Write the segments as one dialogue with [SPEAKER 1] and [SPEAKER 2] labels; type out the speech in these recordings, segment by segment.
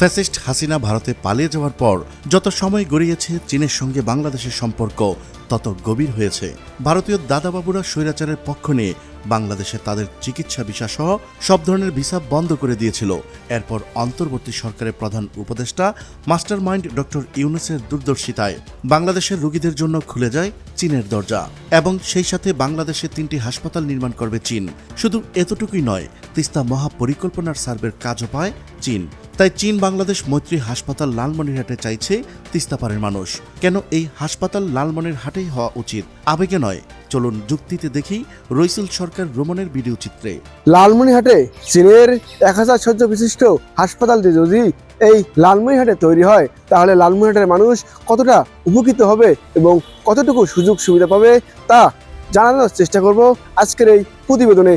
[SPEAKER 1] Fascist Hasina ভারতে পালিয়ে যাওয়ার পর যত সময় গড়িয়েছে চীনের সঙ্গে বাংলাদেশের সম্পর্ক, তত গভীর হয়েছে। ভারতীয় দাদাবাবুরা স্বৈরাচারের পক্ষ নিয়ে বাংলাদেশে তাদের চিকিৎসা ভিসা সহ সব ধরনের ভিসা বন্ধ করে দিয়েছিল। এরপর অন্তর্বর্তী সরকারের প্রধান উপদেষ্টা মাস্টার মাইন্ড ডক্টর ইউনুসের দূরদর্শিতায় বাংলাদেশের রোগীদের জন্য খুলে যায় চীনের দরজা এবং সেই সাথে বাংলাদেশে তিনটি হাসপাতাল নির্মাণ করবে চীন। শুধু এতটুকুই নয়, তিস্তা মহাপরিকল্পনার সার্ভের কাজও পায় চীন। তাই চীন, বাংলাদেশ, মৈত্রী হাসপাতাল লালমনিরহাটে চাইছে তিস্তাপাড়ের মানুষ। কেন এই হাসপাতাল লালমনির হাটেই হওয়া উচিত? আবেগে নয়। চলুন যুক্তিতে দেখি রইসুল সরকার রোমনের ভিডিও চিত্রে।
[SPEAKER 2] লালমনিরহাটে চীনের এক হাজার শয্য বিশিষ্ট হাসপাতালটি যদি এই লালমনিহাটে তৈরি হয়, তাহলে লালমনিহাটের মানুষ কতটা উপকৃত হবে এবং কতটুকু সুযোগ সুবিধা পাবে তা জানানোর চেষ্টা করব আজকের এই প্রতিবেদনে।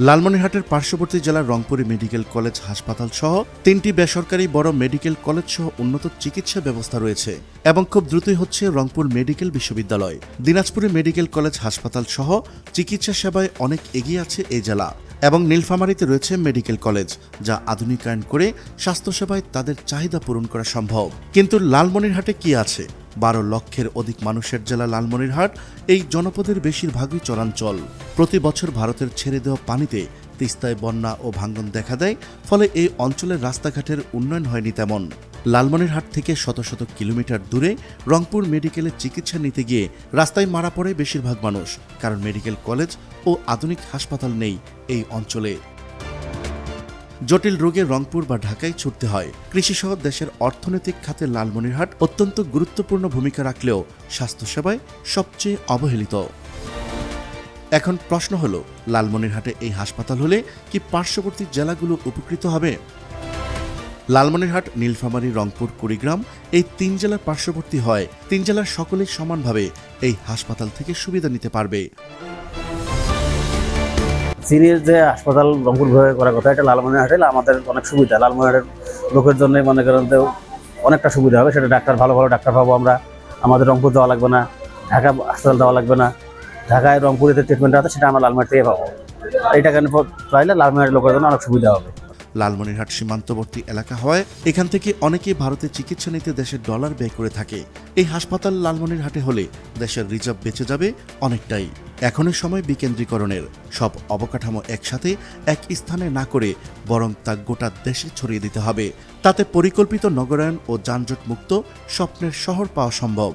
[SPEAKER 1] লালমনিরহাটের পার্শ্ববর্তী জেলার রংপুরে মেডিকেল কলেজ হাসপাতাল সহ তিনটি বেসরকারি বড় মেডিকেল কলেজ সহ উন্নত চিকিৎসা ব্যবস্থা রয়েছে এবং খুব দ্রুতই হচ্ছে রংপুর মেডিকেল বিশ্ববিদ্যালয়। দিনাজপুরে মেডিকেল কলেজ হাসপাতাল সহ চিকিৎসা সেবায় অনেক এগিয়ে আছে এই জেলা এবং নীলফামারীতে রয়েছে মেডিকেল কলেজ, যা আধুনিকায়ন করে স্বাস্থ্যসেবায় তাদের চাহিদা পূরণ করা সম্ভব। কিন্তু লালমনিরহাটে কি আছে? বারো লক্ষের অধিক মানুষের জেলা লালমনিরহাট, এই জনপদের বেশিরভাগই চরাঞ্চল। প্রতি বছর ভারতের ছেড়ে দেওয়া পানিতে তিস্তায় বন্যা ও ভাঙ্গন দেখা দেয়, ফলে এই অঞ্চলের রাস্তাঘাটের উন্নয়ন হয়নি তেমন। লালমনিরহাট থেকে শত শত কিলোমিটার দূরে রংপুর মেডিকেলে চিকিৎসা নিতে গিয়ে রাস্তায় মারা পড়ে বেশিরভাগ মানুষ, কারণ মেডিকেল কলেজ ও আধুনিক হাসপাতাল নেই এই অঞ্চলে। জটিল রোগে রংপুর বা ঢাকায় ছুটতে হয়। কৃষিসহ দেশের অর্থনৈতিক খাতে লালমনিরহাট অত্যন্ত গুরুত্বপূর্ণ ভূমিকা রাখলেও স্বাস্থ্যসেবায় সবচেয়ে অবহেলিত। এখন প্রশ্ন হলো, লালমনিরহাটে এই হাসপাতাল হলে কি পার্শ্ববর্তী জেলাগুলো উপকৃত হবে? লালমনিরহাট, নীলফামারী, রংপুর, কুড়িগ্রাম এই তিন জেলার পার্শ্ববর্তী হয়। তিন জেলার সকলেই সমানভাবে এই হাসপাতাল থেকে সুবিধা নিতে পারবে।
[SPEAKER 3] সিরিজ যে হাসপাতাল রংপুর বিভাগে করার কথা, এটা লালমনিরহাটে আমাদের অনেক সুবিধা। লালমনিরহাটের লোকের জন্য মনে করেন যে অনেকটা সুবিধা হবে। সেটা ডাক্তার, ভালো ভালো ডাক্তার পাবো আমরা। আমাদের রংপুর যাওয়া লাগবে না, ঢাকা হাসপাতাল যাওয়া লাগবে না। ঢাকায় রংপুরে যে ট্রিটমেন্ট আছে, সেটা আমরা লালমার থেকে পাবো। এইটা কেন পাইলে লালমনিরহাটের লোকের জন্য অনেক সুবিধা হবে।
[SPEAKER 1] লালমনিরহাট সীমান্তবর্তী এলাকা হওয়ায় এখান থেকে অনেকেই ভারতে চিকিৎসা নিতে দেশের ডলার ব্যয় করে থাকে। এই হাসপাতাল লালমনিরহাটে হলে দেশের রিজার্ভ বেঁচে যাবে অনেকটাই। এখনই সময় বিকেন্দ্রীকরণের। সব অবকাঠামো একসাথে এক স্থানে না করে বরং তা গোটা দেশে ছড়িয়ে দিতে হবে। তাতে পরিকল্পিত নগরায়ন ও যানজট মুক্ত স্বপ্নের শহর পাওয়া সম্ভব।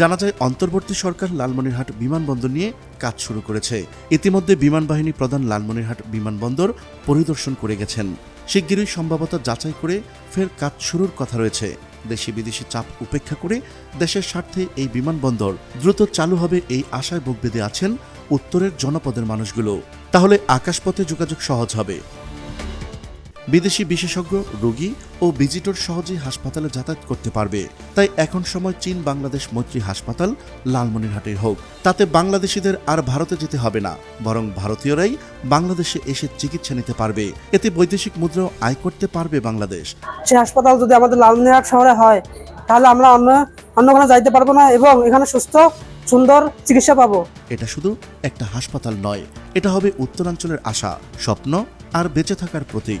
[SPEAKER 1] জানা যায়, অন্তর্বর্তী সরকার লালমনিরহাট বিমানবন্দর নিয়ে কাজ শুরু করেছে। ইতিমধ্যে বিমান বাহিনী প্রধান লালমনিরহাট বিমানবন্দর পরিদর্শন করে গেছেন। শিগগিরই সম্ভবত যাচাই করে ফের কাজ শুরুর কথা রয়েছে। দেশি বিদেশি চাপ উপেক্ষা করে দেশের স্বার্থে এই বিমানবন্দর দ্রুত চালু হবে এই আশায় বুক আছেন উত্তরের জনপদের মানুষগুলো। তাহলে আকাশপথে যোগাযোগ সহজ হবে। বিদেশি বিশেষজ্ঞ রোগী ও ভিজিটর সহজেই হাসপাতালে যাতায়াত করতে পারবে। তাই এখন সময় চীন বাংলাদেশ মৈত্রী হাসপাতাল লালমনিরহাটের হোক। তাতে বাংলাদেশিদের আর ভারতে যেতে হবে না বরং ভারতীয়রাই বাংলাদেশে এসে চিকিৎসা নিতে পারবে। এতে বৈদেশিক মুদ্রাও আয় করতে পারবে বাংলাদেশ।
[SPEAKER 4] সে হাসপাতাল যদি আমাদের লালমনিরহাট শহরে হয় তাহলে আমরা অন্য অন্য কোনো যাইতে পারব না এবং এখানে সুস্থ সুন্দর চিকিৎসা পাবো।
[SPEAKER 1] এটা শুধু একটা হাসপাতাল নয় এটা হবে উত্তরাঞ্চলের আশা স্বপ্ন আর বেঁচে থাকার প্রতীক।